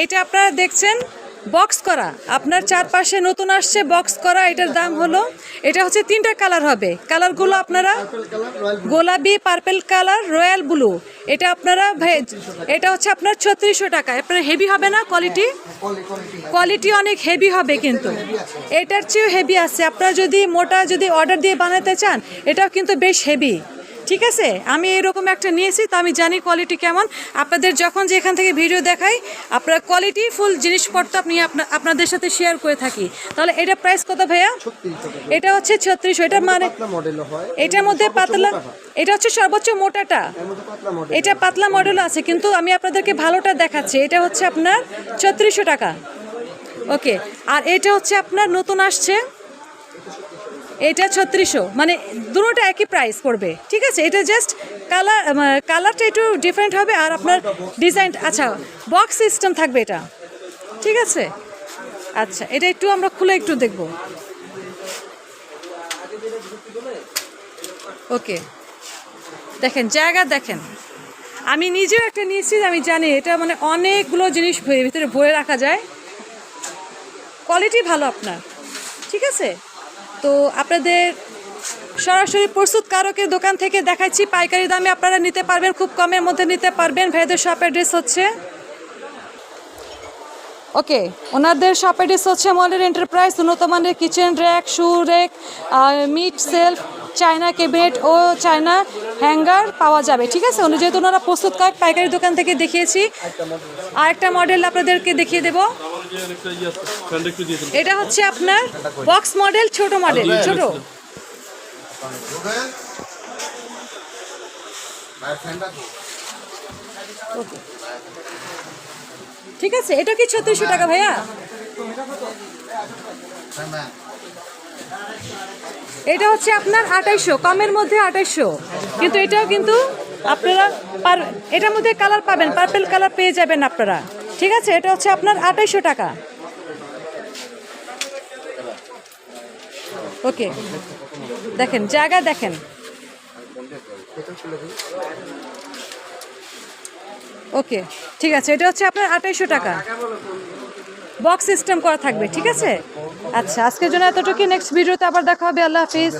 এইটা আপনারা দেখছেন বক্স করা। আপনার চারপাশে নতুন আসছে বক্স করা, এটার দাম হলো, এটা হচ্ছে তিনটা কালার হবে। কালারগুলো আপনারা গোলাপি পার্পেল কালার রয়্যাল ব্লু এটা আপনারা এটা হচ্ছে আপনার ছত্রিশশো টাকা। আপনার হেভি হবে না কোয়ালিটি কোয়ালিটি অনেক হেভি হবে কিন্তু। এটার চেয়েও হেভি আছে। আপনারা যদি মোটা যদি অর্ডার দিয়ে বানাতে চান, এটাও কিন্তু বেশ হেভি ঠিক আছে? আমি এরকম একটা নিয়েছি তো আমি জানি কোয়ালিটি কেমন। আপনাদের যখন যে এখান থেকে ভিডিও দেখাই আপনার কোয়ালিটি ফুল জিনিসপত্র আপনি আপনা- আপনাদের সাথে শেয়ার করে থাকি। তাহলে এটা প্রাইস কত ভাইয়া? এটা হচ্ছে ছত্রিশশো এটা মানে এটার মধ্যে পাতলা এটা হচ্ছে সর্বোচ্চ মোটাটা। এটা পাতলা মডেল আছে কিন্তু আমি আপনাদেরকে ভালোটা দেখাচ্ছি। এটা হচ্ছে আপনার ছত্রিশশো টাকা। ওকে আর এটা হচ্ছে আপনার নতুন আসছে। এটা ছত্রিশশো। মানে দুটোটা একই প্রাইস পড়বে। ঠিক আছে? এটা জাস্ট কালার কালারটা একটু ডিফারেন্ট হবে আর আপনার ডিজাইন আচ্ছা বক্স সিস্টেম থাকবে এটা। ঠিক আছে? আচ্ছা এটা একটু আমরা খুলে একটু দেখব। ওকে। দেখেন, জায়গা দেখেন। আমি নিজেও একটা নিয়েছি, আমি জানি এটা মানে অনেকগুলো জিনিস ভিতরে ভরে রাখা যায়। কোয়ালিটি ভালো আপনার। ঠিক আছে? তো আপনাদের সরাসরি প্রস্তুতকারকের দোকান থেকে দেখাচ্ছি, পাইকারি দামে আপনারা নিতে পারবেন, খুব কমের মধ্যে নিতে পারবেন। ভাইদের শপ অ্যাড্রেস হচ্ছে ওকে, ওনাদের শপ অ্যাড্রেস হচ্ছে মলের এন্টারপ্রাইজ উন্নত মানের kitchen rack shoe rack meat shelf China cabinet ও চায়না হ্যাঙ্গার পাওয়া যাবে, ঠিক আছে? উনি যেহেতু ওনারা প্রস্তুতকারক পাইকারি দোকান থেকে দেখিয়েছি। আর একটা মডেল আপনাদেরকে দেখিয়ে দেবো। এটা হচ্ছে আপনার বক্স মডেল ছোট মডেল ছোট। ঠিক আছে এটা কি ছত্রিশশো টাকা ভাইয়া? এটা হচ্ছে আপনার আঠাইশশো কমের মধ্যে আঠাইশশো। কিন্তু এটাও কিন্তু আপনারা পার এটার মধ্যে কালার পাবেন পার্পেল কালার পেয়ে যাবেন আপনারা। ঠিক আছে, এটা হচ্ছে আপনার আঠাইশশো টাকা। ওকে, দেখেন, জায়গা দেখেন। ওকে, ঠিক আছে, এটা হচ্ছে আপনার আঠাইশশো টাকা। বক্স সিস্টেম করা থাকবে, ঠিক আছে? আচ্ছা আজকের জন্য এতটুকু নেক্সট ভিডিওতে আবার দেখা হবে। আল্লাহ হাফিজ।